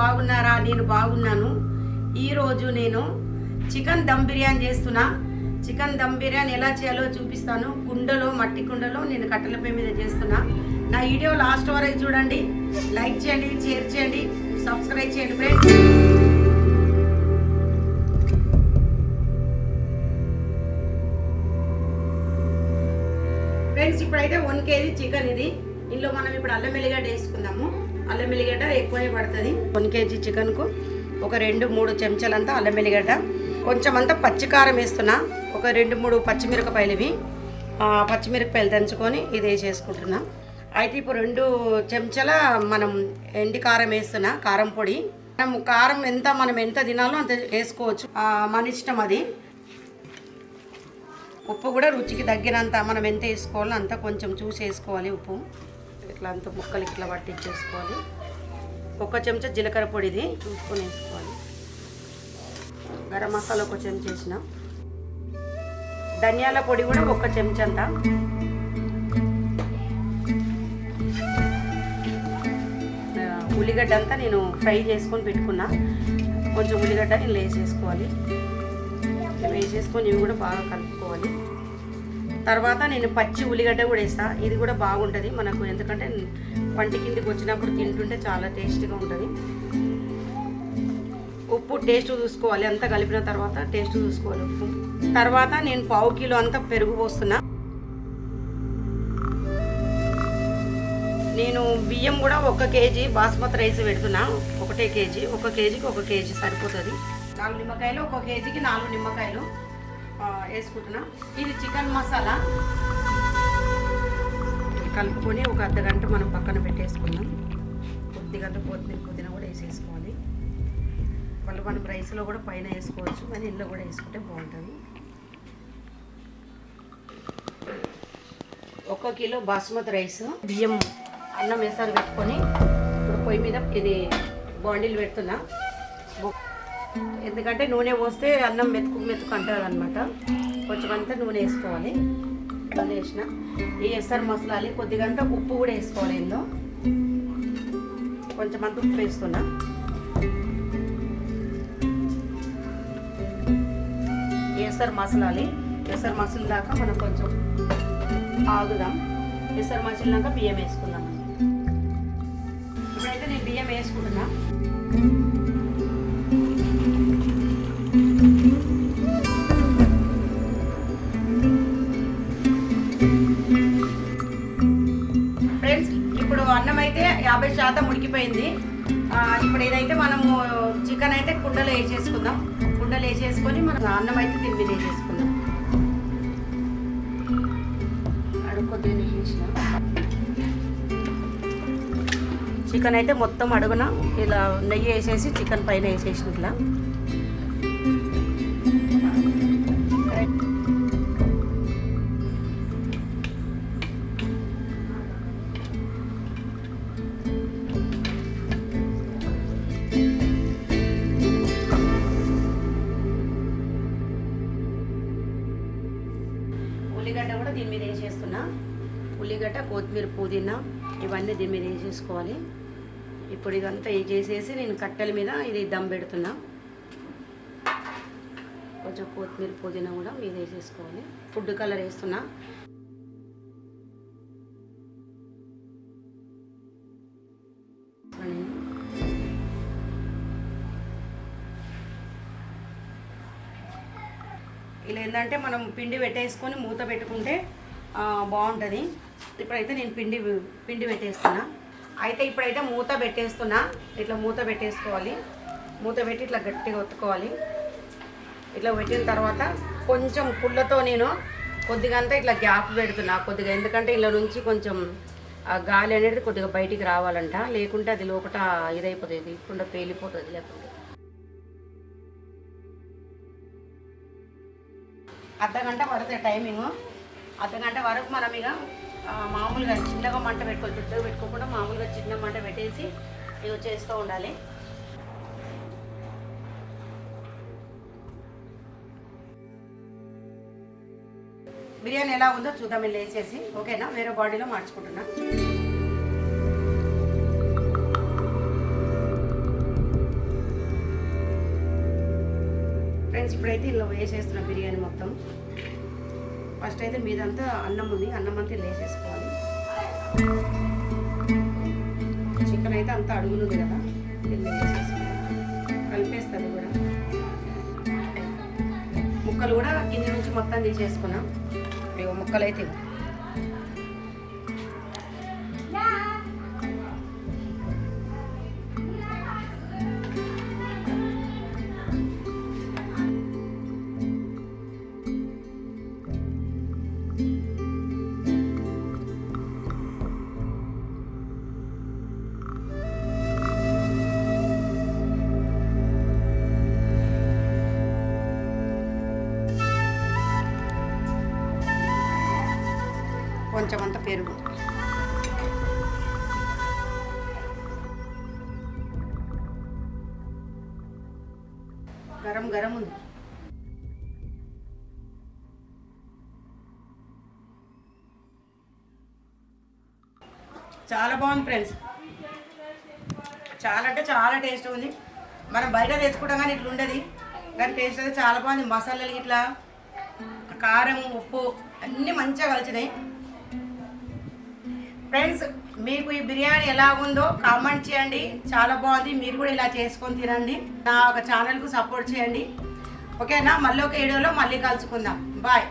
బాగున్నారా? నేను బాగున్నాను. ఈరోజు నేను చికెన్ దమ్ బిర్యానీ చేస్తున్నా. చికెన్ దమ్ బిర్యానీ ఎలా చేయాలో చూపిస్తాను. కుండలో మట్టి కుండలో నేను కట్టెలపై మీద చేస్తున్నా. నా వీడియో లాస్ట్ వరకు చూడండి. లైక్ చేయండి షేర్ చేయండి సబ్స్క్రైబ్ చేయండి ఫ్రెండ్స్ ఫ్రెండ్స్ ఇప్పుడైతే వన్ కేజీ చికెన్ ఇది. ఇందులో మనం ఇప్పుడు అల్లం వెల్లిగడ్డ వేసుకుందాము. అల్లం వెల్లిగడ్డ ఎక్కువనే పడుతుంది. వన్ కేజీ చికెన్కు ఒక రెండు మూడు చెంచాలంతా అల్లం వెల్లిగడ్డ కొంచెం అంతా పచ్చికారం వేస్తున్నా. ఒక రెండు మూడు పచ్చిమిరపకాయలు ఇవి. పచ్చిమిరపకాయలు దంచుకొని ఇది వేసేసుకుంటున్నా. అయితే ఇప్పుడు రెండు చెంచాల మనం ఎండి కారం వేస్తున్నా కారం పొడి. మనం కారం ఎంత మనం ఎంత తినాలో అంత వేసుకోవచ్చు. మన ఇష్టం అది. ఉప్పు కూడా రుచికి తగ్గినంత మనం ఎంత వేసుకోవాలో అంత కొంచెం చూసి వేసుకోవాలి ఉప్పు. ఇట్లా అంత ముక్కలు ఇట్లా పట్టించేసుకోవాలి ఒక చెంచా జీలకర్ర పొడి ఇది చూసుకొని వేసుకోవాలి. గరం మసాలా ఒక చెంచా వేసిన. ధనియాల పొడి కూడా ఒక చెంచా అంతా ఉల్లిగడ్డ అంతా నేను ఫ్రై చేసుకొని పెట్టుకున్నా. కొంచెం ఉల్లిగడ్డ నేను వేసేసుకోవాలి వేసేసుకొని ఇవి కూడా బాగా కలుపుకోవాలి. తర్వాత నేను పచ్చి ఉల్లిగడ్డ కూడా వేస్తా. ఇది కూడా బాగుంటుంది మనకు. ఎందుకంటే వంటి కిందికి వచ్చినప్పుడు తింటుంటే చాలా టేస్ట్గా ఉంటుంది. ఉప్పు టేస్ట్ చూసుకోవాలి. అంతా కలిపిన తర్వాత టేస్ట్ చూసుకోవాలి. ఉప్పు తర్వాత నేను పావు కిలో అంతా పెరుగు పోస్తున్నా. నేను బియ్యం కూడా ఒక కేజీ బాస్మతి రైస్ పెడుతున్నా. ఒకటే కేజీ. ఒక కేజీకి ఒక కేజీ సరిపోతుంది. నాలుగు నిమ్మకాయలు ఒక కేజీకి నాలుగు నిమ్మకాయలు. వేసుకుంటున్నా. ఇది చికెన్ మసాలా. కలుపుకొని ఒక అర్ధ గంట మనం పక్కన పెట్టేసుకుందాం. కొద్దిగంట కొత్తిమీర పుదీనా కూడా వేసేసుకోవాలి. మళ్ళీ మనం రైస్లో కూడా పైన వేసుకోవచ్చు కానీ ఇంట్లో కూడా వేసుకుంటే బాగుంటుంది. ఒక కిలో బాస్మతి రైస్ బియ్యం అన్నం వేసారు పెట్టుకొని ఇప్పుడు పొయ్యి మీద ఇది బాండీలు పెడుతున్నా. ఎందుకంటే నూనె పోస్తే అన్నం మెతుకు మెతుకు అంటారు అనమాట కొంచెం అంతా నూనె వేసుకోవాలి. నూనె వేసిన. ఈ ఎసరు మసలాలి కొద్దిగా ఉప్పు కూడా వేసుకోవాలి ఇందులో. కొంచెం అంత ఉప్పు వేస్తున్నా. ఎసరు మసలాలి. ఎసరు మసాలా దాకా మనం కొంచెం ఆగుదాం. ఎసరు మసిలినాక బియ్యం వేసుకుందాం ఇప్పుడైతే నేను బియ్యం వేసుకుంటున్నా. ఉడికిపోయింది. ఇప్పుడు ఏదైతే మనము చికెన్ అయితే కుండలో వేసేసుకుందాం. కుండలో వేసేసుకొని మనం అన్నం అయితే దీని వేసేసుకుందాం. అడుగు చికెన్ అయితే మొత్తం అడుగున ఇలా నెయ్యి వేసేసి చికెన్ పైన వేసేసిన ఇట్లా. ఉల్లిగడ్డ కూడా దీని మీద వేసేస్తున్నా. ఉల్లిగడ్డ కొత్తిమీర పుదీనా ఇవన్నీ దీని మీద వేసేసుకోవాలి. ఇప్పుడు ఇదంతా చేసేసి నేను కట్టెల మీద ఇది దమ్ పెడుతున్నా. కొంచెం కొత్తిమీర పుదీనా కూడా మీద వేసేసుకోవాలి. ఫుడ్ కలర్ వేస్తున్నా. ఇలా ఏంటంటే మనం పిండి పెట్టేసుకొని మూత పెట్టుకుంటే బాగుంటుంది. ఇప్పుడైతే నేను పిండి పిండి పెట్టేస్తున్నా. అయితే ఇప్పుడైతే మూత పెట్టేస్తున్నా. ఇట్లా మూత పెట్టేసుకోవాలి. మూత పెట్టి ఇట్లా గట్టిగా ఒత్తుకోవాలి. ఇట్లా పెట్టిన తర్వాత కొంచెం పుల్లతో నేను కొద్దిగా అంతా ఇట్లా గ్యాప్ పెడుతున్నా. కొద్దిగా ఎందుకంటే ఇలా నుంచి కొంచెం గాలి అనేది కొద్దిగా బయటికి రావాలంట. లేకుంటే అది లోపల ఇదైపోతుంది. కుండ పేలిపోతుంది లేకుంటే. అర్ధగంట పడుతుంది టైమింగ్. అర్ధగంట వరకు మనం ఇక మామూలుగా చిన్నగా మంట పెట్టుకోవాలి పెద్దగా పెట్టుకోకుండా మామూలుగా చిన్న మంట పెట్టేసి ఇక చేస్తూ ఉండాలి. బిర్యానీ ఎలా ఉందో చూద్దాం వెళ్ళి వేసేసి ఓకేనా? వేరే బాడీలో మార్చుకుంటున్నా. ఇప్పుడైతే ఇలా వేసేస్తున్న బిర్యానీ మొత్తం. ఫస్ట్ అయితే మీదంతా అన్నం ఉంది అన్నం అంతా వేసేసుకోవాలి. చికెన్ అయితే అంత అడుగునుంది కదా కలిపేస్తుంది కూడా. ముక్కలు కూడా కింద నుంచి మొత్తం తీసేసుకున్నాం. ఇగో ముక్కలు అయితే ఇవి. అంత పెరుగు. గరం గరం ఉంది. చాలా బాగుంది ఫ్రెండ్స్. చాలా అంటే చాలా టేస్ట్ ఉంది. మనం బయట తెచ్చుకుంటాం కానీ ఇట్లా ఉండదు. కానీ టేస్ట్ అయితే చాలా బాగుంది. మసాలాలు ఇట్లా కారం ఉప్పు అన్నీ మంచిగా కలిసినాయి. ఫ్రెండ్స్ మీకు ఈ బిర్యానీ ఎలా ఉందో కామెంట్ చేయండి. చాలా బాగుంది. మీరు కూడా ఇలా చేసుకొని తినండి. నా ఒక ఛానల్కు సపోర్ట్ చేయండి. ఓకేనా? మళ్ళీ ఒక వీడియోలో మళ్ళీ కలుసుకుందాం. బాయ్